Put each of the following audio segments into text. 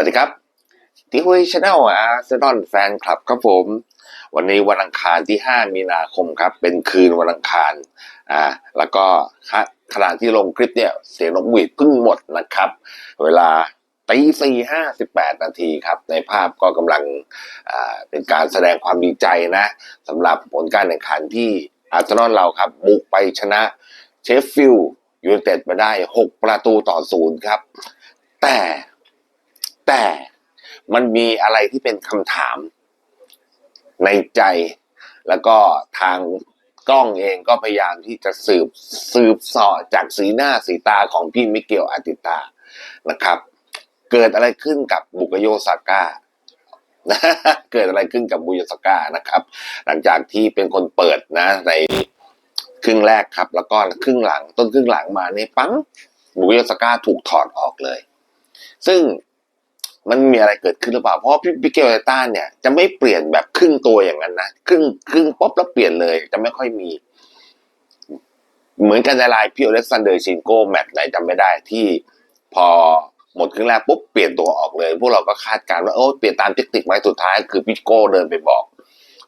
วัสดีครับที่คุยชาแนลอาร์เซนอลแฟนคลับครับผม วันนี้วันอังคารที่ 5 มีนาคมครับ เป็นคืนวันอังคารอ่าแล้วก็ขณะที่ลงคลิปเนี่ย เสียงนกหวีดเพิ่งหมดนะครับ เวลาตีสี่ห้าสิบแปดนาทีครับ ในภาพก็กำลังอ่าเป็นการแสดงความดีใจนะสำหรับผลการแข่งขันที่อาร์เซนอลเราครับ บุกไปชนะเชฟฟิลด์ยูไนเต็ดมาได้ 6 ประตูต่อศูนย์ครับ แต่ แต่มันมีอะไรที่เป็นคำถาม ในใจ แล้วก็ทางกล้องเองก็พยายามที่จะสืบสืบสอจากสีหน้าสีตาของพี่มิเกลอาติตานะครับ เกิดอะไรขึ้นกับบุกโยซาก้าเกิดอะไรขึ้นกับบุยซาก้านะครับ หลังจากที่เป็นคนเปิดนะ ในครึ่งแรกครับ แล้วก็ครึ่งหลังต้นครึ่งหลังมาเนี่ยปังบุกยซาก้าถูกถอดออกเลย ซึ่ง มันมีอะไรเกิดขึ้นหรือเปล่า เพราะพี่ปิเกลต้าเนี่ย จะไม่เปลี่ยนแบบครึ่งตัวอย่างนั้นนะครึ่งครึ่งป๊อปแล้วเปลี่ยนเลย จะไม่ค่อยมี เหมือนกันในลายพี่อเล็กซานเดอร์ชินโกแมตช์ไหนจำไม่ได้ที่พอหมดครึ่งแรกปุ๊บเปลี่ยนตัวออกเลย พวกเราก็คาดการณ์ว่าโอ้เปลี่ยนตามเทคนิคไว้สุดท้าย คือพี่โก้เดินไปบอก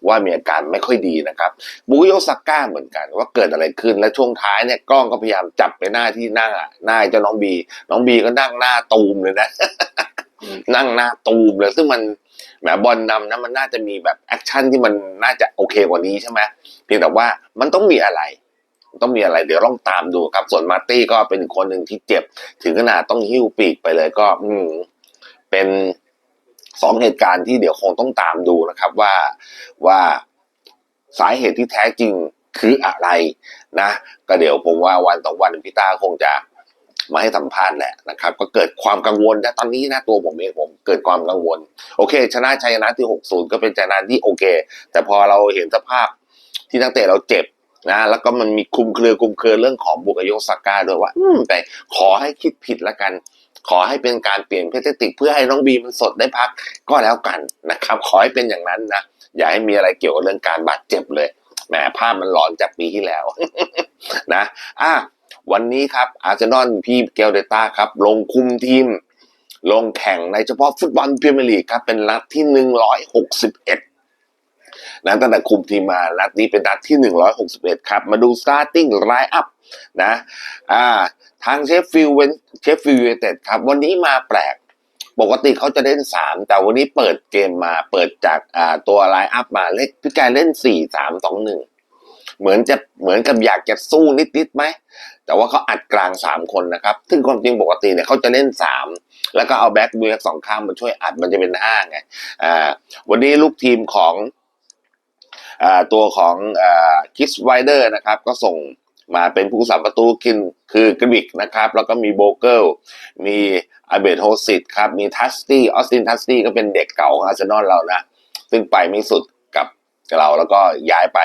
ว่ามีอาการไม่ค่อยดีนะครับบูโยซาก้าเหมือนกัน ว่าเกิดอะไรขึ้นและช่วงท้ายเนี่ยกล้องก็พยายามจับไปหน้าที่นั่งอะหน้าเจ้าน้องบี น้องบีก็นั่งหน้าตูมเลยนะ นั่งหน้าตูมเลยซึ่งมันแหมบอลนำนะมันน่าจะมีแบบแอคชั่นที่มันน่าจะโอเคกว่านี้ใช่ไหมเพียงแต่ว่ามันต้องมีอะไร ต้องมีอะไร เดี๋ยวต้องตามดูครับ ส่วนมาร์ตี้ก็เป็นคนหนึ่งที่เจ็บ ถึงขนาดต้องหิ้วปีกไปเลยก็ อืมเป็นสองเหตุการณ์ที่เดี๋ยวคงต้องตามดูนะครับว่าว่าสาเหตุที่แท้จริงคืออะไรนะ ก็เดี๋ยวผมว่าวันสอวันพี่ตาคงจะ มาให้สัมภาษณ์แหละนะครับ ก็เกิดความกังวลนะตอนนี้นะตัวผมเองผมเกิดความกังวล โอเค ชนะชัยชนะที่หกศูนย์ก็เป็นชนะที่โอเค แต่พอเราเห็นสภาพที่นักเตะเราเจ็บนะแล้วก็มันมีคุมเครือคุมเครือเรื่องของบุกโยสก้าด้วยว่าอืมแต่ขอให้คิดผิดละกัน ขอให้เป็นการเปลี่ยนเพศติก เพื่อให้น้องบีมันสดได้พักก็แล้วกันนะครับ ขอให้เป็นอย่างนั้นนะอย่าให้มีอะไรเกี่ยวกับเรื่องการบาดเจ็บเลยแหมภาพมันหลอนจากปีที่แล้วนะอะ วันนี้ครับอาร์เซนอลพี่เกลเดต้าครับ ลงคุมทีม ลงแข่งในเฉพาะฟุตบอลพรีเมียร์ลีกครับเป็นนัดที่หนึ่งร้อยหกสิบเอ็ดนะตั้งแต่คุมทีมมานัดนี้เป็นนัดที่หนึ่งร้อยหกสิบเอ็ดครับ มาดูสตาร์ติ้งไลน์อัพนะอ่าทางเชฟฟิลเวนเชฟฟิลเวเต็ดครับ วันนี้มาแปลกปกติเขาจะเล่นสามแต่วันนี้เปิดเกมมาเปิดจากอ่าตัวไลน์อัพมาเล่นพี่กายเล่นสี่สามสองหนึ่ง เหมือนจะเหมือนกับอยากจะสู้นิดๆไหมแต่ว่าเขาอัดกลางสามคนนะครับ ซึ่งความจริงปกติเนี่ยเขาจะเล่นสามแล้วก็เอาแบ็กเบียสองข้างมาช่วยอัดมันจะเป็นห้าไงอ่าวันนี้ลูกทีมของอ่าตัวของอ่าคิสไวเดอร์นะครับ ก็ส่งมาเป็นผู้สาประตูกินคือกริกนะครับ แล้วก็มีโบเกิลมีอาเบตโฮสิตครับ มีทัสตี้ออสตินทัสตี้ก็เป็นเด็กเก่าของอาร์เซนอลเรานะ ซึ่งไปไม่สุดกับ เรา แล้วก็ย้ายไป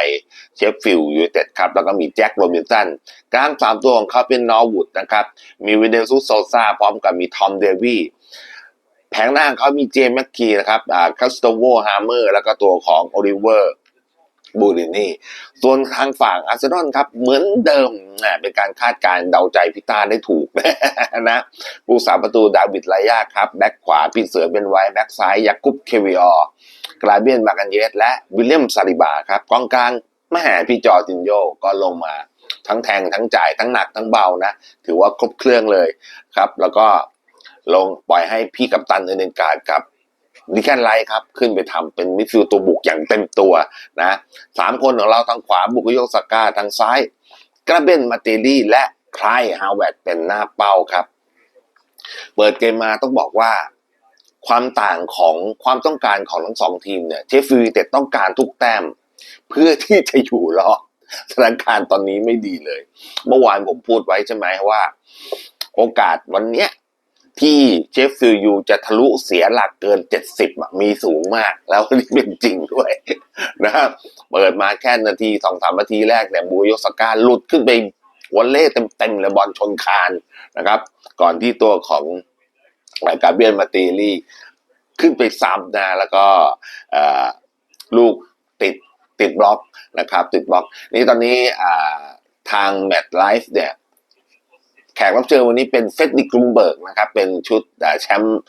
เชฟฟิลด์ยูไนเต็ดครับ แล้วก็มีแจ็คโรบินสันกลางสามตัวของเขาเป็นนอร์วูดนะครับ มีวินเดซุสโซซาพร้อมกับมีทอมเดวี่แผงหน้าเขามีเจมส์แมคคีนะครับอ่าคัสโตโวฮาร์เมอร์ แล้วก็ตัวของโอลิเวอร์ บูรินี่ส่วนทางฝั่งอาร์เซนอลครับเหมือนเดิมนะเป็นการคาดการเดาใจพิตาได้ถูกนะผู้สาประตูดาวิดไลยาครับแบ็คขวาพีเสือเป็นไว้แบ็คซ้ายยากุบเควิออกราเบียนมากันเยสและวิลเลียมซาลิบาครับกองกลางมหาพี่จอตินโยก็ลงมาทั้งแทงทั้งจ่ายทั้งหนักทั้งเบานะ ถือว่าครบเครื่องเลยครับ แล้วก็ลงปล่อยให้พี่กัปตันเอเดนการ์ดกับ ดิแคนไลท์ครับ ขึ้นไปทำเป็นมิดฟิลด์ตัวบุกอย่างเต็มตัวนะสามคนของเราทางขวาบุกโยสก้าทางซ้าย กระเบนมาเตลี่และคลายฮาวเวตเป็นหน้าเป้าครับ เปิดเกมมาต้องบอกว่าความต่างของความต้องการของทั้งสองทีมเนี่ยเชฟฟิลด์เต็ดต้องการทุกแต้ม เพื่อที่จะอยู่รอดสถานการณ์ตอนนี้ไม่ดีเลย เมื่อวานผมพูดไว้ใช่ไหมว่า โอกาสวันเนี้ย ที่เชฟฟิลยูจะทะลุเสียหลักเกินเจ็ดสิบมีสูงมาก แล้วนี่เป็นจริงด้วยนะครับเปิดมาแค่นาทีสองสามนาทีแรกเนี่ยบูโยสก้าหลุดขึ้นไปวอลเล่เต็มๆเลยบอลชนคานนะครับ ก่อนที่ตัวของกาเบียนมาตีลี่ขึ้นไปซ้ำนะแล้วก็ลูกติดติดบล็อกนะครับ ติดบล็อก นี่ตอนนี้ทางแมตต์ไลฟ์เนี่ย แขกรับเชิญวันนี้เป็นเฟดดิกรุมเบิร์กนะครับ เป็นชุดแชมป์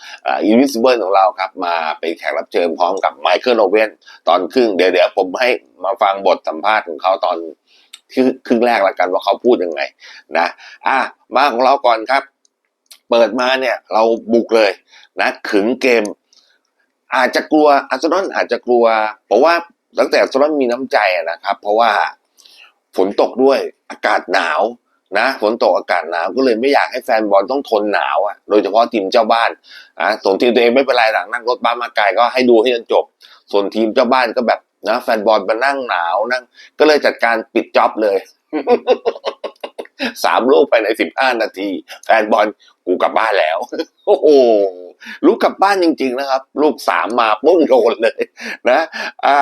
อินวิสเบิลของเราครับ มาเป็นแขกรับเชิญพร้อมกับไมเคิลโอเว่นตอนครึ่งเดี๋ยวเดี๋ยวผมให้มาฟังบทสัมภาษณ์ของเขาตอนที่ครึ่งแรกละกันว่าเขาพูดยังไงนะอะมาของเราก่อนครับ เปิดมาเนี่ยเราบุกเลยนะขึงเกม อาจจะกลัวอาร์เซนอลอาจจะกลัว เพราะว่าตั้งแต่อาร์เซนอลมีน้ำใจนะครับ เพราะว่าฝนตกด้วยอากาศหนาว นะฝนตกอากาศหนาวก็เลยไม่อยากให้แฟนบอลต้องทนหนาวอะโดยเฉพาะทีมเจ้าบ้านอะส่วนทีมตัวเองไม่เป็นไรหลังนั่งรถบัสมาไกลก็ให้ดูให้จนจบ ส่วนทีมเจ้าบ้านก็แบบนะแฟนบอลมานั่งหนาวนั่งก็เลยจัดการปิดจ็อบเลยสามลูกไปในสิบห้านาที แฟนบอลกูกลับบ้านแล้ว โอ้โหลูกกลับบ้านจริง ๆ นะครับ ลูกสามมาปุ้งโดนเลย นะ อ่า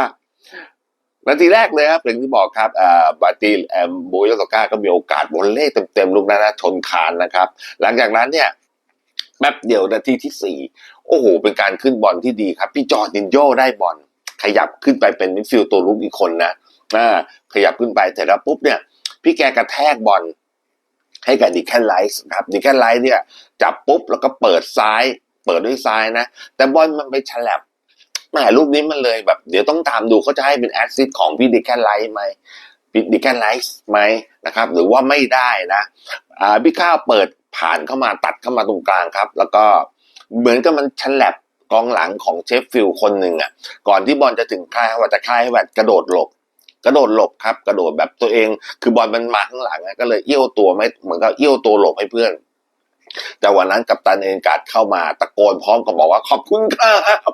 นาทีแรกเลยครับอย่างที่บอกครับอ่าบาติแอมโบยโตก้าก็มีโอกาสบอลเล่เต็มๆลูกนั้นนะชนคานนะครับ หลังจากนั้นเนี่ยแป๊บเดียวนาทีที่สี่โอ้โห เป็นการขึ้นบอลที่ดีครับ พี่จอร์ดินโยได้บอลขยับขึ้นไปเป็นมิดฟิลด์ตัวลุกอีกคนนะอ่าขยับขึ้นไปเสร็จแล้วปุ๊บเนี่ย พี่แกกระแทกบอลให้กับดิแคนไลท์ครับดิแคนไลท์เนี่ยจับปุ๊บแล้วก็เปิดซ้าย เปิดด้วยซ้ายนะ แต่บอลมันไปฉลับ แหมลูกนี้มันเลยแบบ เดี๋ยวต้องตามดูเขาจะให้เป็นแอสซิสของพี่ดิแคนไลท์ไหมพี่ดิแคนไลท์ไหมนะครับ หรือว่าไม่ได้นะอ่าพี่ข้าวเปิดผ่านเข้ามาตัดเข้ามาตรงกลางครับ แล้วก็เหมือนกับมันฉลับกองหลังของเชฟฟิลคนหนึ่งอะ ก่อนที่บอลจะถึงค่ายว่าจะค่ายให้แบบกระโดดหลบกระโดดหลบครับ กระโดดแบบตัวเอง คือบอลมันมาข้างหลังอะก็เลยเอี้ยวตัวไม่เหมือนกับเอี้ยวตัวหลบให้เพื่อน แต่วันนั้นกัปตันเองการดเข้ามาตะโกนพร้อมกับบอกว่าขอบคุณครับ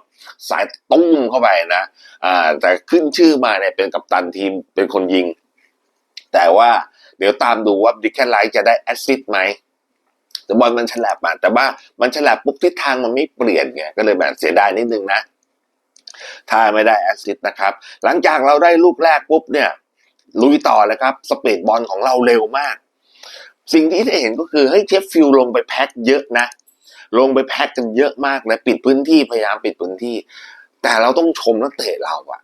สายตุ้มเข้าไปนะอ่าแต่ขึ้นชื่อมาเนี่ยเป็นกัปตันทีมเป็นคนยิง แต่ว่าเดี๋ยวตามดูว่าดิแคนไลท์จะได้แอสซิสต์ไหมแต่บอลมันฉลับมาแต่ว่ามันฉลับปุ๊บทิศทางมันไม่เปลี่ยนไงก็เลยแบบเสียดายนิดนึงนะถ้าไม่ได้แอสซิสต์นะครับ หลังจากเราได้ลูกแรกปุ๊บเนี่ยลุยต่อเลยครับ สปีดบอลของเราเร็วมาก สิ่งที่ได้เห็นก็คือเฮ้ยเชฟฟิลลงไปแพ็คเยอะนะ ลงไปแพ็คกันเยอะมากเลยปิดพื้นที่พยายามปิดพื้นที่ แต่เราต้องชมนักเตะเราอะ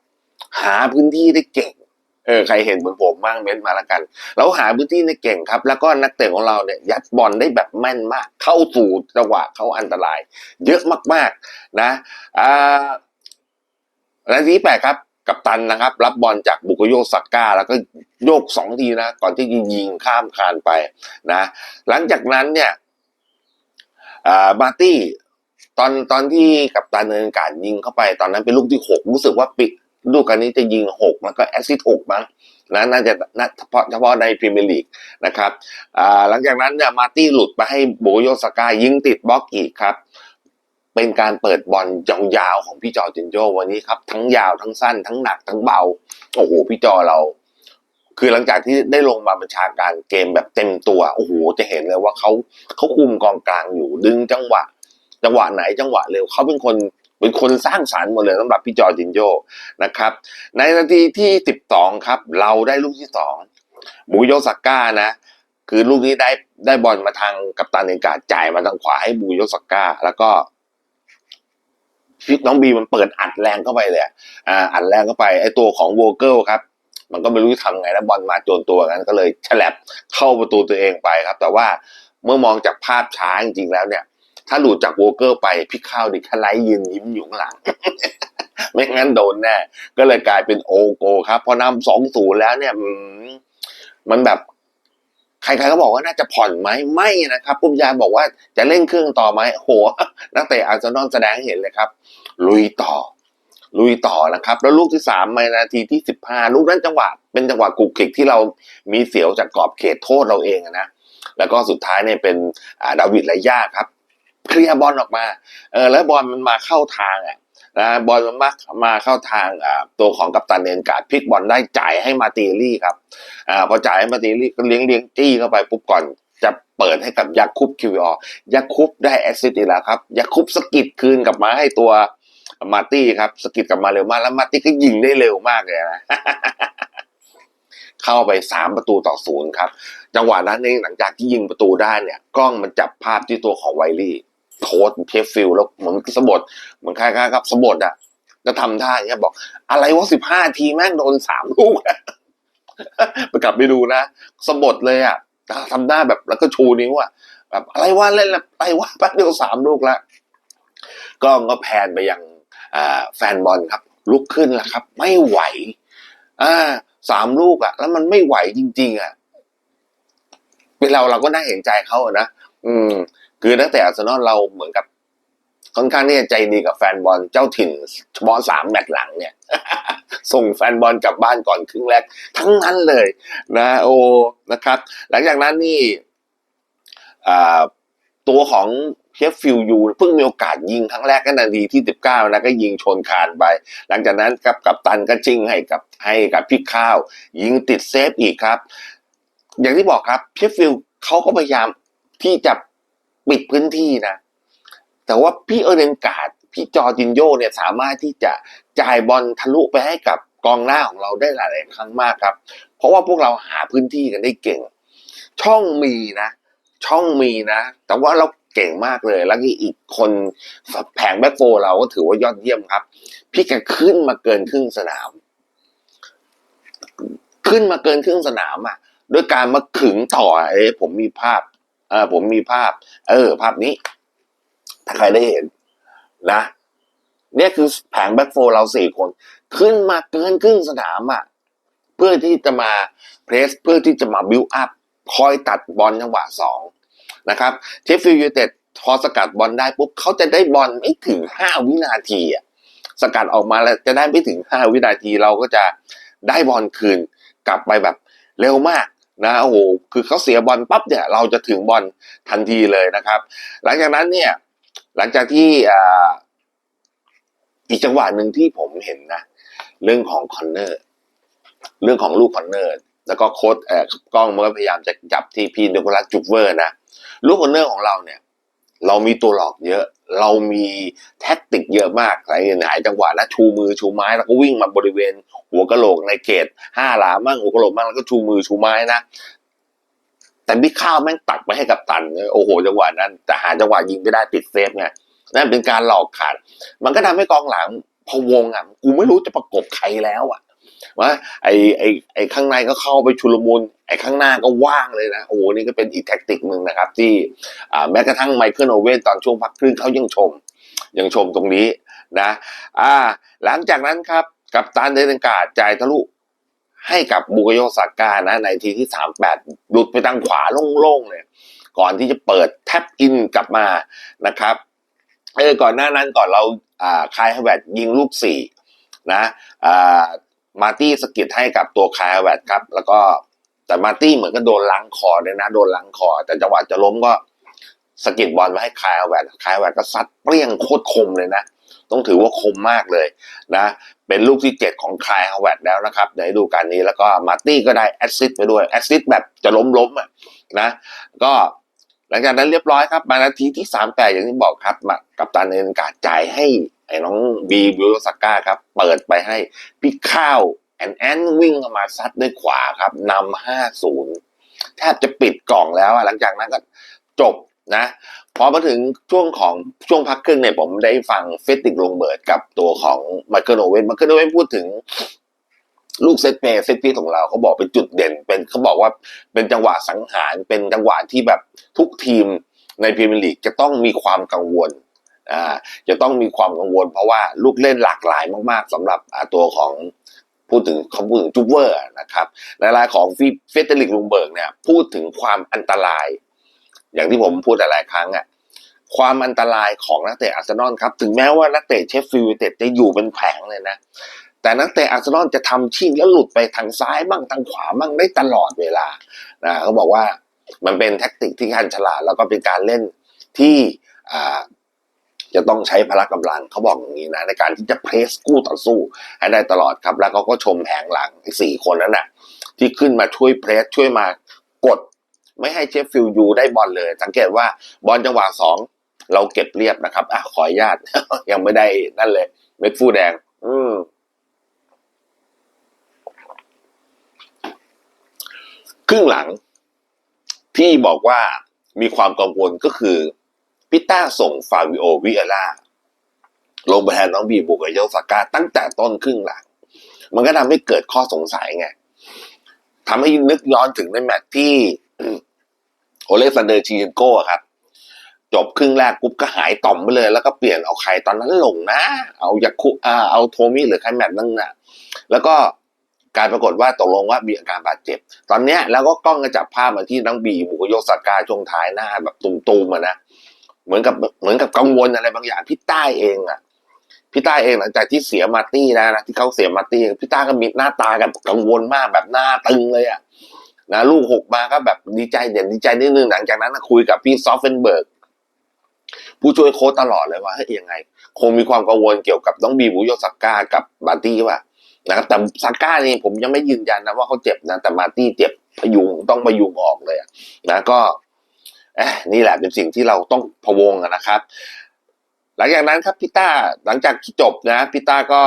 หาพื้นที่ได้เก่งเออใครเห็นเหมือนผมบ้างเม้นต์มาล้วกัน เราหาพื้นที่ได้เก่งครับ แล้วก็นักเตะของเราเนี่ยยัดบอลได้แบบแม่นมาก เข้าสู่จังหวะเข้าอันตราย เยอะมากๆนะอ่านาทีแปดครับ กับตันนะครับ รับบอลจากบุกโยสักก้า แล้วก็โยกสองทีนะ ก่อนที่จะยิงข้ามคานไปนะ หลังจากนั้นเนี่ยมาร์ตี้ตอนตอนที่กับตันเนินการยิงเข้าไป ตอนนั้นเป็นลูกที่หกรู้สึกว่าปิดลูกกันนี้จะยิงหกแล้วก็แอสซิสต์หกมั้งนะน่าจะน่าเฉพาะเฉพาะในพรีเมียร์ลีกนะครับหลังจากนั้นเนี่ยมาร์ตี้หลุดไปให้โบโยสก้ายิงติดบล็อกอีกครับ เป็นการเปิดบอลยาวๆของพี่จอร์จินโยวันนี้ครับ ทั้งยาวทั้งสั้นทั้งหนักทั้งเบาโอ้โหพี่จอเรา คือหลังจากที่ได้ลงมาบัญชาการเกมแบบเต็มตัวโอ้โหจะเห็นเลยว่าเขาเขาคุมกองกลางอยู่ดึงจังหวะ จังหวะไหนจังหวะเร็วเขาเป็นคนเป็นคนสร้างสรรค์หมดเลยสำหรับพี่จอร์จินโยนะครับ ในนาทีที่สิบสองครับ เราได้ลูกที่สองบูโยสก้านะ คือลูกนี้ได้ได้บอลมาทางกัปตันเอกาจ่ายมาทางขวาให้บูโยสก้า แล้วก็ พี่น้องบีมันเปิดอัดแรงเข้าไปเลยอ่าอัดแรงเข้าไปไอตัวของโวเกิลครับ มันก็ไม่รู้จะทำไงแล้วบอลมาโจนตัวกันก็เลยฉลับเข้าประตูตัวเองไปครับ แต่ว่าเมื่อมองจากภาพช้าจริงๆแล้วเนี่ย ถ้าหลุดจากโวเกอร์ไปพี่ข้าวดิคไลยืนยิ้มอยู่ข้างหลังไม่งั้นโดนแน่ก็เลยกลายเป็นโอโกครับพอนำสองศูนย์แล้วเนี่ยมันแบบ ใครๆก็บอกว่าน่าจะผ่อนไหมไม่นะครับปุ้มยาบอกว่าจะเล่นเครื่องต่อไหมโหนักเตะอาร์เซนอลแสดงเห็นเลยครับ ลุยต่อ ลุยต่อนะครับ แล้วลูกที่สามในนาทีที่สิบห้าลูกนั้นจังหวะ เป็นจังหวะกุกกิกที่เรามีเสียวจากกรอบเขตโทษเราเองนะแล้วก็สุดท้ายเนี่ยเป็นดาวิดไรย่าครับ เคลียร์บอลออกมาเออแล้วบอลมันมาเข้าทางอะ นะบอลมันมามาเข้าทางตัวของกัปตันเอนการ์ดพลิกบอลได้จ่ายให้มาติลี่ครับอพอจ่ายให้มาติลี่ก็เลี้ยงเลี้ยงจี้เข้าไปปุ๊บก่อนจะเปิดให้กับยาคุปคิวอยาคุปได้แอสซิสต์อีกแล้วครับยาคุปสกิดคืนกลับมาให้ตัวมาตี้ครับสกิดกลับมาเร็วมากแล้วมาตี้ก็ยิงได้เร็วมากเลยนะเข้าไปสามประตูต่อศูนย์ครับ จังหวะนั้นเองหลังจากที่ยิงประตูได้เนี่ย กล้องมันจับภาพที่ตัวของไวลี่ โค้ดเชฟฟิลแล้วเหมือนสะบดเหมือนคล้ายๆกับสะบดอะก็ทำท่าอย่างเงี้ยบอก อะไรวะสิบห้าทีแม่งโดนสามลูกไปกลับไปดูนะสะบดเลยอะทำหน้าแบบแล้วก็ชูนิ้วอะแบบอะไรวะเล่นอะไรวะแป๊บเดียวสามลูกแล้วกล้องก็แพนไปยังแฟนบอลครับ ลุกขึ้นแล้วครับ ไม่ไหวอ่าสามลูกอะ แล้วมันไม่ไหวจริง ๆ อะเป็นเราเราก็น่าเห็นใจเขาอะนะอืม คือตั้งแต่อาร์เซนอลเราเหมือนกับค่อนข้างที่จะใจดีกับแฟนบอลเจ้าถิ่นเฉพาะสามแมตช์หลังเนี่ย ส่งแฟนบอลกลับบ้านก่อนครึ่งแรกทั้งนั้นเลยนะโอ้นะครับ หลังจากนั้นนี่ตัวของเชฟฟิลยูเพิ่งมีโอกาสยิงครั้งแรกก็นาทีที่สิบเก้านะก็ยิงชนคานไป หลังจากนั้นกับกับตันก็จิ้งให้กับให้กับพี่ข้าว ยิงติดเซฟอีกครับ อย่างที่บอกครับเชฟฟิลด์เขาก็พยายามที่จะ ปิดพื้นที่นะ แต่ว่าพี่เอเรนการ์ดพี่จอจินโยเนี่ยสามารถที่จะจ่ายบอลทะลุไปให้กับกองหน้าของเราได้หลายๆครั้งมากครับ เพราะว่าพวกเราหาพื้นที่กันได้เก่ง ช่องมีนะ ช่องมีนะ แต่ว่าเราเก่งมากเลย แล้วก็อีกคนแผงแบ็คโฟร์เราก็ถือว่ายอดเยี่ยมครับ พี่แกขึ้นมาเกินครึ่งสนาม ขึ้นมาเกินครึ่งสนามอะด้วยการมาขึงต่อเอ้ยผมมีภาพ เออผมมีภาพ เออ ภาพนี้ ถ้าใครได้เห็น นะเนี่ยคือแผงแบ็คโฟรเราสี่คน ขึ้นมาเกินครึ่งสนามอะ เพื่อที่จะมาเพรสเพื่อที่จะมาบิวอัพคอยตัดบอลจังหวะสองนะครับเชฟฟิลด์ยูไนเต็ดพอสกัดบอลได้ปุ๊บเขาจะได้บอลไม่ถึงห้าวินาทีอะสกัดออกมาแล้วจะได้ไม่ถึงห้าวินาทีเราก็จะได้บอลคืนกลับไปแบบเร็วมาก นะโอ้โหคือเขาเสียบอลปั๊บเนี่ยเราจะถึงบอลทันทีเลยนะครับ หลังจากนั้นเนี่ยหลังจากที่อีกจังหวะหนึ่งที่ผมเห็นนะ เรื่องของคอนเนอร์เรื่องของลูกคอนเนอร์แล้วก็โค้ดเอ่อกล้องมันก็พยายามจะจับที่พี่นิโคลัสจูเวอร์นะลูกคอนเนอร์ของเราเนี่ย เรามีตัวหลอกเยอะ เรามีแท็กติกเยอะมากหลายหลายจังหวะนะชูมือชูไม้แล้วก็วิ่งมาบริเวณ หัวกะโหลกในเขตห้าหลามั่งหัวกะโหลกมั่งแล้วก็ชูมือชูไม้นะแต่บิ๊กข้าวแม่งตักไปให้กับตันโอ้โหจังหวะนั้น แต่หาจังหวะยิงไม่ได้ติดเซฟไงนั่นเป็นการหลอกขาด มันก็ทำให้กองหลังพะวงอะกูไม่รู้จะประกบใครแล้วอะ ว่าไอไอไอข้างในก็เข้าไปชุลมุนไอข้างหน้าก็ว่างเลยนะโอ้โหนี่ก็เป็นอีกแท็กติกหนึ่งนะครับ ที่แม้กระทั่งไมเคิลโอเว่นตอนช่วงพักครึ่งเขายังชม ยังชมตรงนี้นะอ่าหลังจากนั้นครับกับตานเดนกาจ่ายทะลุให้กับบุกโยซาก้านะในทีที่สามแปดหลุดไปทางขวาโล่งๆเลย ก่อนที่จะเปิดแท็บอินกลับมานะครับเออก่อนหน้านั้นก่อนเราอ่าคายฮาเวตยิงลูกสี่นะอ่า มาร์ตี้สกิดให้กับตัวคายฮาเวตครับ แล้วก็แต่มาร์ตี้เหมือนก็โดนล้างคอเลยนะโดนล้างคอ แต่จังหวะจะล้มก็สกิดบอลมาให้คายฮาเวตคายฮาเวตก็ซัดเปรี้ยงโคตรคมเลยนะ ต้องถือว่าคมมากเลยนะ เป็นลูกที่เจ็ดของคายฮาเวตแล้วนะครับในดูกาลนี้แล้วก็มาร์ตี้ก็ได้แอสซิสไปด้วยแอสซิสแบบจะล้มล้มอะนะ ก็หลังจากนั้นเรียบร้อยครับ มานาทีที่สามแปดอย่างที่บอกครับ กับตันเอนกาจ่ายให้ ไอ้น้องบีบิวสก้าครับ เปิดไปให้พี่ข้าวแอนแอนวิ่งเข้ามาซัดด้วยขวาครับนำห้าศูนย์แทบจะปิดกล่องแล้วอะหลังจากนั้นก็จบนะพอมาถึงช่วงของช่วงพักครึ่งเนี่ยผมได้ฟังเฟสติกลงเบิร์ดกับตัวของมาเคิลโอเวนมาเคิลโอเวนพูดถึงลูกเซตเพย์เซตพีของเราเขาบอกเป็นจุดเด่น เป็นเขาบอกว่าเป็นจังหวะสังหารเป็นจังหวะที่แบบทุกทีมในพรีเมียร์ลีกจะต้องมีความกังวล จะต้องมีความกังวล เพราะว่าลูกเล่นหลากหลายมาก ๆสำหรับตัวของพูดถึงเขาพูดถึงจูเวอร์นะครับในรายของฟีเฟเตลิกลุงเบิร์กเนี่ยพูดถึงความอันตราย อย่างที่ผมพูดหลายครั้งอะความอันตรายของนักเตะอาร์เซนอลครับ ถึงแม้ว่านักเตะเชฟฟิลด์เต็ดจะอยู่เป็นแผงเลยนะ แต่นักเตะอาร์เซนอลจะทำชิ่งแล้วหลุดไปทางซ้ายบ้างทางขวาบ้างได้ตลอดเวลานะเขาบอกว่ามันเป็นแท็กติกที่การฉลาด แล้วก็เป็นการเล่นที่ จะต้องใช้พละกำลังเขาบอกอย่างนี้นะในการที่จะเพรสกู้ต่อสู้ให้ได้ตลอดครับ แล้วเขาก็ชมแผงหลังสี่คนนั้นน่ะที่ขึ้นมาช่วยเพรสช่วยมากด ไม่ให้เชฟฟิลยูได้บอลเลย สังเกตว่าบอลจังหวะสองเราเก็บเรียบนะครับอะขออนุญาตยังไม่ได้นั่นเลย เม็ดฟูแดง อืมครึ่งหลังที่บอกว่ามีความกังวลก็คือ พิต้าส่งฟาวิโอวิเอล่าลงไปแทนน้องบีบุกกับโยซาก้าตั้งแต่ต้นครึ่งหลัง มันก็ทำให้เกิดข้อสงสัยไงทำให้นึกย้อนถึงในแมตช์ที่โอเลกซานเดอร์ชิเยนโก้ครับ จบครึ่งแรกปุ๊บก็หายต่อมไปเลย แล้วก็เปลี่ยนเอาใครตอนนั้นลงนะ เอายาคุอาเอาโทมิหรือใครแมตช์นั่นน่ะแล้วก็การปรากฏว่าตกลงว่ามีอาการบาดเจ็บ ตอนเนี้ยแล้วก็กล้องก็จับภาพมาที่นังบีบุกโยสากาช่วงท้ายหน้าแบบตุ่มๆอะนะ เหมือนกับเหมือนกับกังวลอะไรบางอย่างพี่ใต้เองอะพี่ใต้เองหลังจากที่เสียมาร์ตี้แล้วนะที่เขาเสียมาร์ตี้พี่ใต้ก็มีหน้าตากับกังวลมากแบบหน้าตึงเลยอะนะลูกหกมาก็แบบดีใจเด่นดีใจนิดนึงหลังจากนั้นคุยกับพี่ซอฟเฟนเบิร์กผู้ช่วยโค้ชตลอดเลยว่าเฮ้ยยังไง คงมีความกังวลเกี่ยวกับน้องบีบุโยสากากับบาร์ตี้ว่านะครับแต่ซาก้านี่ผมยังไม่ยืนยันนะว่าเขาเจ็บนะแต่มาตี้เจ็บพยุงต้องพยุงออกเลยอะนะก็ นี่แหละเป็นสิ่งที่เราต้องพะวงนะครับ หลังจากนั้นครับพี่ต้าหลังจากจบนะพี่ต้าก็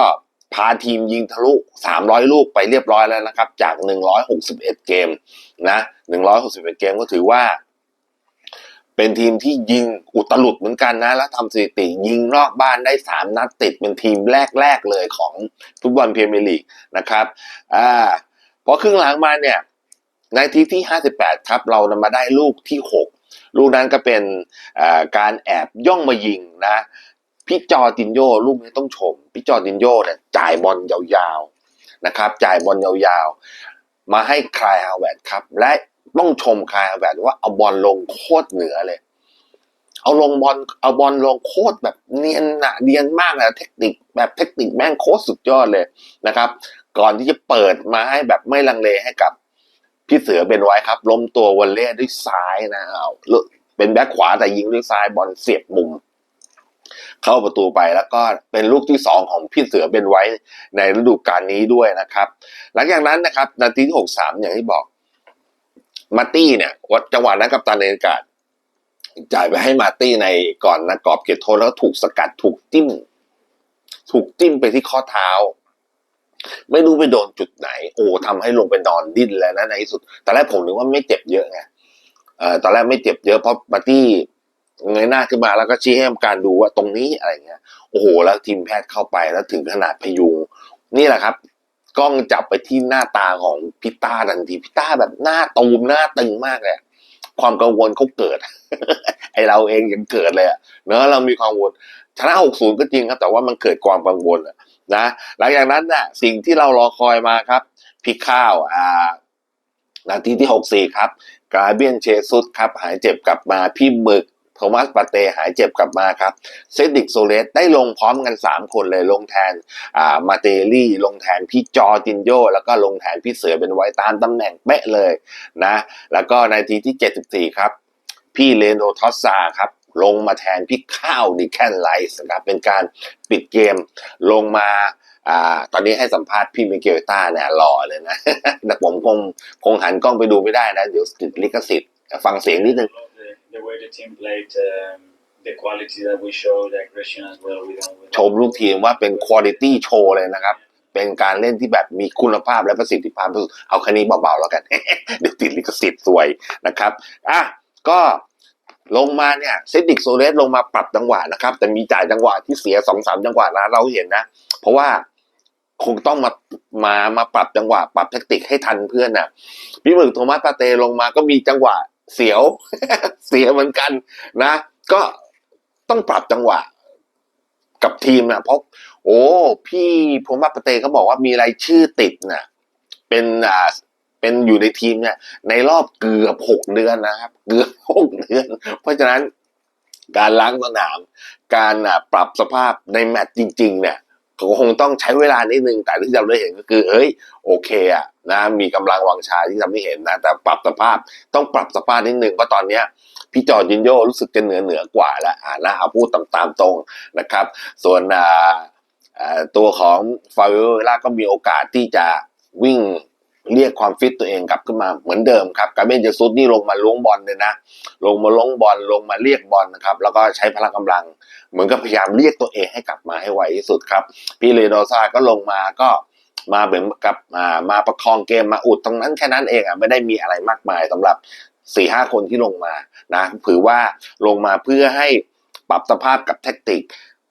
พาทีมยิงทะลุ 300 ลูกไปเรียบร้อยแล้วนะครับ จาก 161 เกมนะ161 เกมก็ถือว่า เป็นทีมที่ยิงอุตลุดเหมือนกันนะ แล้วทำสถิติยิงนอกบ้านได้ 3 นัดติดเป็นทีมแรก ๆ เลยของฟุตบอลพรีเมียร์ลีกนะครับอ่าพอครึ่งหลังมาเนี่ย ในทีที่ 58 ครับ เรานำมาได้ลูกที่ 6 ลูกนั้นก็เป็นการแอบย่องมายิงนะพี่จอร์ตินโยลูกนี้ต้องชมพี่จอร์ตินโยเนี่ยจ่ายบอลยาวๆนะครับจ่ายบอลยาวๆ มาให้คลายฮาวเวิร์ดครับ และต้องชมคลายฮาวเวิร์ดว่าเอาบอลลงโคตรเหนือเลย เอาลงบอลเอาบอลลงโคตรแบบเนียนนะเนียนมากเลยเทคนิคแบบเทคนิคแม่งโคตรสุดยอดเลยนะครับ ก่อนที่จะเปิดมาให้แบบไม่ลังเลให้กับ พี่เสือเป็นไว้ครับ ล้มตัววอลเล่ด้วยซ้ายนะเอาเป็นแบ็คขวาแต่ยิงด้วยซ้ายบอลเสียบมุม เข้าประตูไปแล้วก็เป็นลูกที่สองของพี่เสือเป็นไว้ในฤดูกาลนี้ด้วยนะครับ หลังจากนั้นนะครับ นาทีที่หกสามอย่างที่บอก มาร์ตี้เนี่ยวัดจังหวะนั้นกับตาเนกาศจ่ายไปให้มาร์ตี้ในก่อนนะกรอบเขตโทษแล้วถูกสกัดถูกจิ้ม ถูกจิ้มไปที่ข้อเท้า ไม่รู้ไปโดนจุดไหน โอ้ทำให้ลงไปนอนดิ้นแล้วนะในที่สุดตอนแรกผมนึกว่าไม่เจ็บเยอะไงเอ่อตอนแรกไม่เจ็บเยอะเพราะมาร์ตี้เงยหน้าขึ้นมาแล้วก็ชี้ให้กรรมการดูว่าตรงนี้อะไรเงี้ยโอ้โหแล้วทีมแพทย์เข้าไปแล้วถึงขนาดพยุงนี่แหละครับกล้องจับไปที่หน้าตาของพิต้าทันทีพิต้าแบบหน้าตูมหน้าตึงมากเลยความกังวลเขาเกิด ไอเราเองยังเกิดเลยเนอะเรามีความกังวลชนะ60ก็จริงครับ แต่ว่ามันเกิดความกังวลอะ นะหลังจากนั้นน่ะสิ่งที่เรารอคอยมาครับพี่ข้าวอ่านาทีที่ 64 ครับ กาเบียนเชซุสครับ หายเจ็บกลับมาพี่หมึกโทมัสปาเตหายเจ็บกลับมาครับ เซดิกโซเลสได้ลงพร้อมกัน 3 คนเลยลงแทนอ่ามาเตลี่ลงแทนพี่จอร์ตินโยแล้วก็ลงแทนพี่เสือเป็นไว้ตามตำแหน่งเป๊ะเลยนะ แล้วก็ในทีที่ 74 ครับ พี่เลโนทอสซาครับ ลงมาแทนพี่ข้าวดิแคนไลส์นะครับเป็นการปิดเกมลงมาอ่าตอนนี้ให้สัมภาษณ์พี่มิเกลต้าเนี่ยรอเลยนะแต่ผมคงคงหันกล้องไปดูไม่ได้นะ เดี๋ยวติดลิขสิทธิ์ฟังเสียงนิดนึง love the, the way the team played, um, the quality that we showed, the aggression as well. We don't, we ชมลูกทีมว่าเป็นคุณ i t y โชว์เลยนะครับ เป็นการเล่นที่แบบมีคุณภาพและประสิทธิภาพที่สุดเอาแค่นี้เบาๆแล้วกัน เดี๋ยวติดลิขสิทธิ์สวยนะครับ อะ ก็ ลงมาเนี่ยเซดิกโซเลสลงมาปรับจังหวะนะครับ แต่มีจ่ายจังหวะที่เสียสองสามจังหวะนะเราเห็นนะ เพราะว่าคงต้องมามามาปรับจังหวะ ปรับแทคติกให้ทันเพื่อนน่ะพี่หมึกโทมัสปาเตลงมาก็มีจังหวะเสียว เสียเหมือนกันนะ ก็ต้องปรับจังหวะกับทีมนะเพราะโอ้ พี่โทมัสปาเตเขาบอกว่ามีรายชื่อติดน่ะเป็นอ่า เป็นอยู่ในทีมเนี่ย ในรอบเกือบหกเดือนนะครับ เกือบหกเดือน เพราะฉะนั้นการล้างสนาม การปรับสภาพในแมตช์จริง ๆ เนี่ยก็คงต้องใช้เวลานิดนึงแต่ที่เราได้เห็นก็คือเอ้ยโอเคอะนะมีกำลังวังชาที่ทำให้เห็นนะ แต่ปรับสภาพต้องปรับสภาพนิดนึงเพราะตอนเนี้ยพี่จอร์จินโยรู้สึกจะเหนือเหนือกว่าแล้วอ่านะเอาพูดตามตามตรงนะครับ ส่วนอ่าตัวของฟาเวล่าก็มีโอกาสที่จะวิ่ง เรียกความฟิตตัวเองกลับขึ้นมาเหมือนเดิมครับกาเบนเจซุสนี่ลงมาล้วงบอลเลยนะ ลงมาล้วงบอลลงมาเรียกบอลนะครับ แล้วก็ใช้พละกำลัง เหมือนกับพยายามเรียกตัวเองให้กลับมาให้ไวที่สุดครับ พี่เลโดซาก็ลงมาก็มาเหมือนกับอ่ามาประคองเกมมาอุดตรงนั้นแค่นั้นเองอะไม่ได้มีอะไรมากมายสำหรับสี่ห้าคนที่ลงมานะถือว่าลงมาเพื่อให้ปรับสภาพกับแท็กติก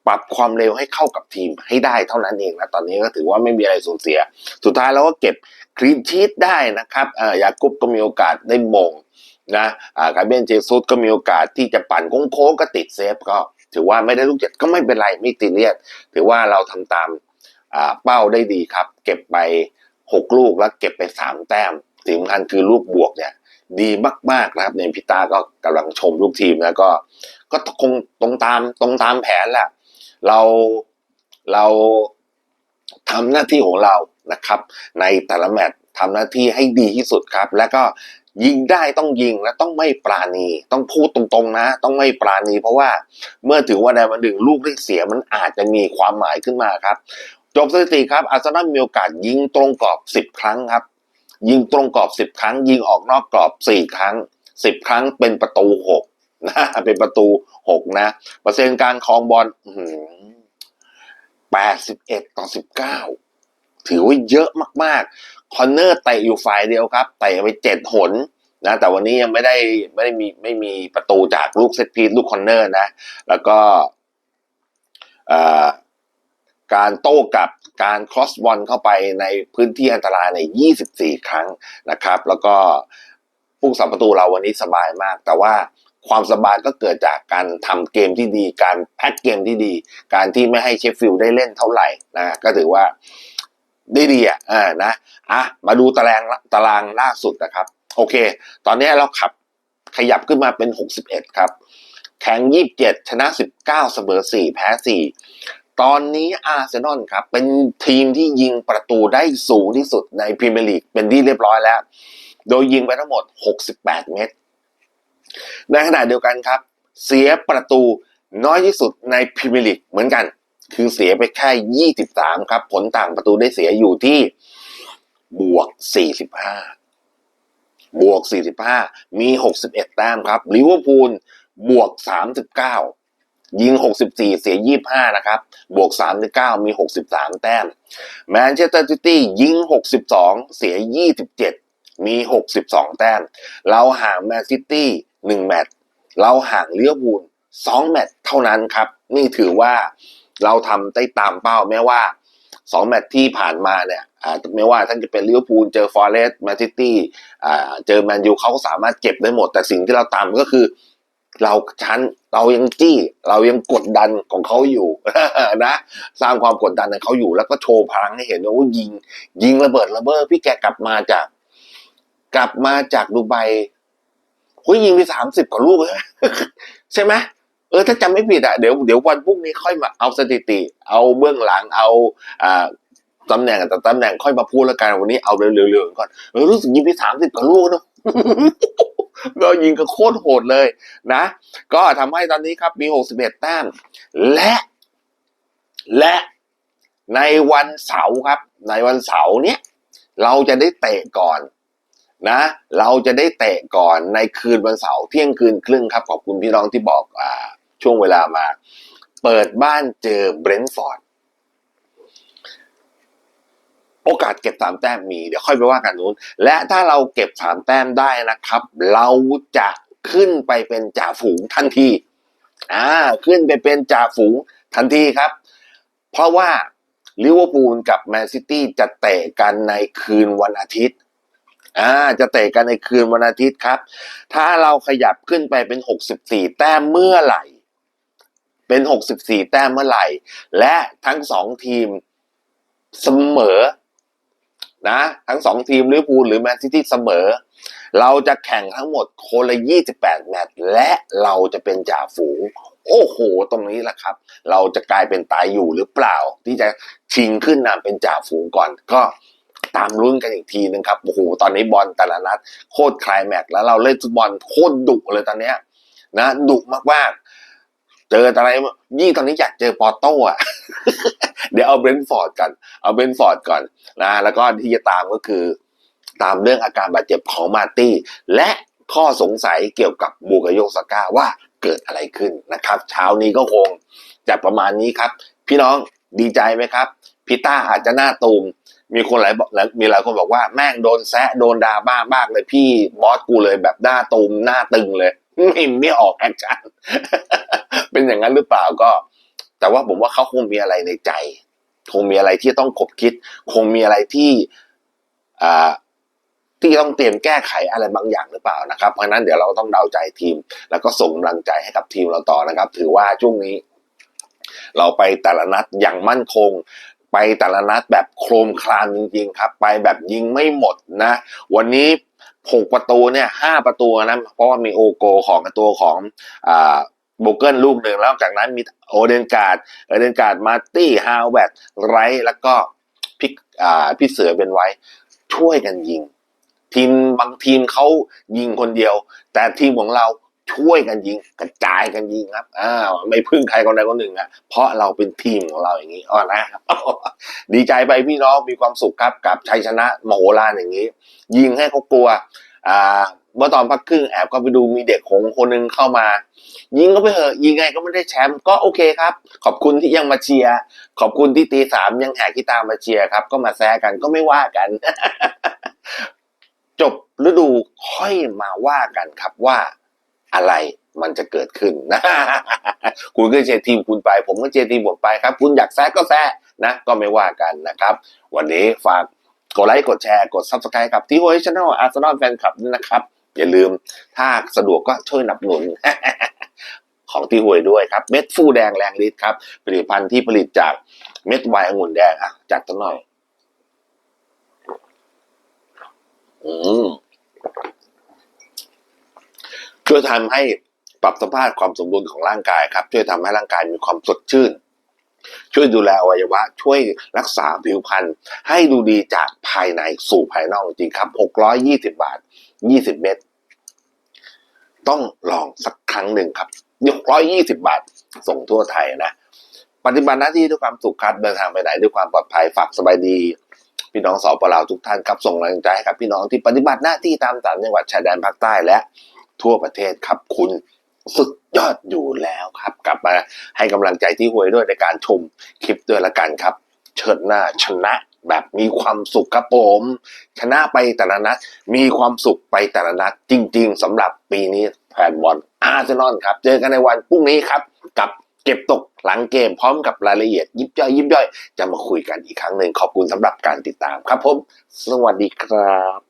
ปรับความเร็วให้เข้ากับทีมให้ได้เท่านั้นเองนะตอนนี้ก็ถือว่าไม่มีอะไรสูญเสีย สุดท้ายเราก็เก็บคลีนชีตได้นะครับอ่อยากุบก็มีโอกาสได้มงนะอ่าคาเบนเจซุสก็มีโอกาสที่จะปั่นโค้งก็ติดเซฟก็ถือว่าไม่ได้ลูกเจ็ดก็ไม่เป็นไรไม่ตีเรียสถือว่าเราทำตามอ่าเป้าได้ดีครับ เก็บไปหกลูกแล้วเก็บไปสามแต้มสิ่งสำคัญคือลูกบวกเนี่ยดีมากๆนะครับเนี่ยพิตาก็กำลังชมลูกทีมแล้วก็ ก็คงตรงตามตรงตามแผนแหละ เราเราทำหน้าที่ของเรานะครับ ในแต่ละแมตช์ทำหน้าที่ให้ดีที่สุดครับ แล้วก็ยิงได้ต้องยิงและต้องไม่ปราณี ต้องพูดตรงๆนะ ต้องไม่ปราณี เพราะว่าเมื่อถึงวันใดวันหนึ่งลูกที่เสียมันอาจจะมีความหมายขึ้นมาครับ จบสถิติครับอาร์เซนอลมีโอกาสยิงตรงกรอบสิบครั้งครับ ยิงตรงกรอบสิบครั้ง ยิงออกนอกกรอบสี่ครั้งสิบครั้งเป็นประตูหก นะเป็นประตูหกนะเปอร์เซ็นต์การครองบอลแปดสิบเอ็ดต่อสิบเก้าถือว่าเยอะมากๆ คอนเนอร์เตะอยู่ฝ่ายเดียวครับเตะไปเจ็ดหนนะแต่วันนี้ยังไม่ได้ไม่ได้มีไม่มีประตูจากลูกเซตพีซลูกคอนเนอร์นะ แล้วก็การโต้กับการครอสบอลเข้าไปในพื้นที่อันตรายใน 24 ครั้งนะครับ แล้วก็ผู้สับประตูเราวันนี้สบายมาก แต่ว่า ความสบายก็เกิดจากการทำเกมที่ดี การแพ็กเกมที่ดี การที่ไม่ให้เชฟฟิลด์ได้เล่นเท่าไหร่นะก็ถือว่าได้ดีอะอ่านะอะมาดูตารางตารางล่าสุดนะครับ โอเค ตอนนี้เราขับขยับขึ้นมาเป็น 61 ครับ แข่ง 27 ชนะ 19 เสมอ 4 แพ้ 4 ตอนนี้อาร์เซนอลครับ เป็นทีมที่ยิงประตูได้สูงที่สุดในพรีเมียร์ลีกเป็นที่เรียบร้อยแล้ว โดยยิงไปทั้งหมด 68 เมตร ในขณะเดียวกันครับ เสียประตูน้อยที่สุดในพรีเมียร์ลีกเหมือนกัน คือเสียไปแค่ 23 ครับ ผลต่างประตูได้เสียอยู่ที่บวก 45 บวก 45 มี 61 แต้มครับลิเวอร์พูลบวก 39 ยิง 64 เสีย 25 นะครับ บวก 39 มี 63 แต้ม แมนเชสเตอร์ซิตี้ยิง 62 เสีย 27 มี 62 แต้ม เราห่างแมนซิตี้ 1 แมตช์เราห่างเลิเวอร์พูล2แมตช์เท่านั้นครับ นี่ถือว่าเราทำได้ตามเป้าแม้ว่าสองแมตช์ที่ผ่านมาเนี่ยอ่าไม่ว่าท่านจะเป็นเลิเวพูลเจอฟอร์เรสต์แมนซิตี้อ่าเจอแมนยูเขาก็สามารถเก็บได้หมด แต่สิ่งที่เราตามก็คือ เราชั้นเรายังจี้ เรายังกดดันของเขาอยู่นะสร้างความกดดันให้เขาอยู่ แล้วก็โชว์พลังให้เห็นว่ายิง ยิงระเบิดระเบ้อพี่แกกลับมาจาก กลับมาจากดูไบ หุยยิงไปสามสิบกว่าลูกเลยใช่ไหมเออถ้าจำไม่ผิดอะเดี๋ยวเดี๋ยววันพรุ่งนี้ค่อยมาเอาสถิติ เอาเบื้องหลังเอาอ่าตำแหน่งแต่ตำแหน่งค่อยมาพูดแล้วกันวันนี้เอาเร็วๆก่อนเออรู้สึกยิงไปสามสิบกว่าลูกเนอะเรายิงก็โคตรโหดเลยนะ ก็ทำให้ตอนนี้ครับมี 61 แต้ม และ และในวันเสาร์ครับ ในวันเสาร์เนี้ยเราจะได้เตะก่อน นะ เราจะได้เตะก่อนในคืนวันเสาร์เที่ยงคืนครึ่งครับ ขอบคุณพี่น้องที่บอกอช่วงเวลามา เปิดบ้านเจอเบรนท์ฟอร์ดโอกาสเก็บสามแต้มมีเดี๋ยวค่อยไปว่ากันนู้น และถ้าเราเก็บสามแต้มได้นะครับ เราจะขึ้นไปเป็นจ่าฝูงทันทีอ่าขึ้นไปเป็นจ่าฝูงทันทีครับ เพราะว่าลิเวอร์พูลกับแมนซิตี้จะเตะกันในคืนวันอาทิตย์ อ่าจะเตะกันในคืนวันอาทิตย์ครับ ถ้าเราขยับขึ้นไปเป็น 64 แต้มเมื่อไหร่ เป็น 64 แต้มเมื่อไหร่ และทั้งสองทีมเสมอนะทั้งสองทีมลิเวอร์พูลหรือแมนซิตี้เสมอ เราจะแข่งทั้งหมดคนละ 28 แมตช์และเราจะเป็นจ่าฝูง โอ้โห ตรงนี้แหละครับ เราจะกลายเป็นตายอยู่หรือเปล่า ที่จะชิงขึ้นนำเป็นจ่าฝูงก่อนก็ ตามลุ้นกันอีกทีนึงครับ โอ้โห ตอนนี้บอลแต่ละนัดโคตรคลายแม็กซ์แล้วเราเล่นฟุตบอลโคตรดุเลยตอนเนี้ยนะดุมากๆ เจออะไรยี่ตอนนี้อยากเจอปอโต้อะเดี๋ยวเอาเบรนท์ฟอร์ดกัน เอาเบรนท์ฟอร์ดก่อนนะแล้วก็ที่จะตามก็คือ ตามเรื่องอาการบาดเจ็บของมาตี้ และข้อสงสัยเกี่ยวกับบูกาโยสก้าว่าเกิดอะไรขึ้นนะครับ เช้านี้ก็คงจะประมาณนี้ครับ พี่น้องดีใจไหมครับพีต้าอาจจะหน้าตูม มีคนหลายบอกมีหลายคนบอกว่าแม่งโดนแซะโดนด่าบ้ามากเลยพี่บอสกูเลยแบบหน้าตูมหน้าตึงเลยไม่ไม่ออกแอคชั่นเป็นอย่างนั้นหรือเปล่าก็ แต่ว่าผมว่าเขาคงมีอะไรในใจ คงมีอะไรที่ต้องขบคิด คงมีอะไรที่อ่าที่ต้องเตรียมแก้ไขอะไรบางอย่างหรือเปล่านะครับ เพราะฉะนั้นเดี๋ยวเราต้องเดาใจทีม แล้วก็ส่งกำลังใจให้กับทีมเราต่อนะครับ ถือว่าช่วงนี้ เราไปแต่ละนัดอย่างมั่นคง ไปแต่ละนัดแบบโครมคลามจริงๆครับ ไปแบบยิงไม่หมดนะ วันนี้หกประตูเนี่ยห้าประตูนะ เพราะว่ามีโอโกของตัวของอ่าโบเกิลลูกหนึ่งแล้วจากนั้นมีโอเดนการ์ดโอเดนการ์ดมาตี้ฮาวแวร์ดไรท์แล้วก็พี่อ่าพี่เสือเป็นไว้ ช่วยกันยิง ทีมบางทีมเขายิงคนเดียว แต่ทีมของเรา ช่วยกันยิง กระจายกันยิงครับอ้าวไม่พึ่งใครคนใดคนหนึ่งอะเพราะเราเป็นทีมของเราอย่างนี้อ๋อนะครับดีใจไปพี่น้องมีความสุขครับกับชัยชนะโมโหฬารอย่างนี้ ยิงให้เขากลัวอ่าเมื่อตอนพักครึ่งแอบก็ไปดูมีเด็กของคนหนึงเข้ามา ยิงก็ไปเถอะยิงไงก็ไม่ได้แชมป์ก็โอเคครับ ขอบคุณที่ยังมาเชียร์ขอบคุณที่ตีสามยังแหกที่ตามมาเชียร์ครับ ก็มาแซะกันก็ไม่ว่ากัน จบฤดูค่อยมาว่ากันครับว่า อะไรมันจะเกิดขึ้นนะคุณก็เชียร์ทีมคุณไป ผมก็เชียร์ทีมผมไปครับ คุณอยากแซะก็แซะนะ ก็ไม่ว่ากันนะครับ วันนี้ฝากกดไลค์กดแชร์กด subscribe กับที่โฮช n น l อาร์เซนอลแฟนคลับนะครับ อย่าลืมถ้าสะดวกก็ช่วยนับหนุนของที่หวยด้วยครับ เม็ดฟูแดงแรงฤทธิ์ครับ ผลิตภัณฑ์ที่ผลิตจากเม็ดไวน์องุ่นแดงอะจัดตัวหน่อย อืม ช่วยทำให้ปรับสภาพความสมดุลของร่างกายครับ ช่วยทำให้ร่างกายมีความสดชื่น ช่วยดูแลอวัยวะ ช่วยรักษาผิวพรรณให้ดูดีจากภายในสู่ภายนอกจริงครับ 620 บาท 20 เม็ดต้องลองสักครั้งหนึ่งครับยกร้อยยี่สิบาท ส่งทั่วไทยนะ ปฏิบัติหน้าที่ด้วยความสุขครับเดินทางไปไหนด้วยความปลอดภัยฝากสบายดี พี่น้องสปลาวทุกท่านครับส่งแรงใจให้กับพี่น้องที่ปฏิบัติหน้าที่ตามสามจังหวัดชายแดนภาคใต้และ ทั่วประเทศครับคุณสุดยอดอยู่แล้วครับ กลับมาให้กำลังใจที่หวยด้วยในการชมคลิปด้วยละกันครับ เชิดหน้าชนะแบบมีความสุขครับผม ชนะไปแต่ละนัดมีความสุขไปแต่ละนัดจริง ๆสำหรับปีนี้แฟนบอลอาร์เซนอลครับ เจอกันในวันพรุ่งนี้ครับ กับเก็บตกหลังเกมพร้อมกับรายละเอียดยิบย่อยยิบย่อย จะมาคุยกันอีกครั้งหนึ่งขอบคุณสำหรับการติดตามครับผม สวัสดีครับ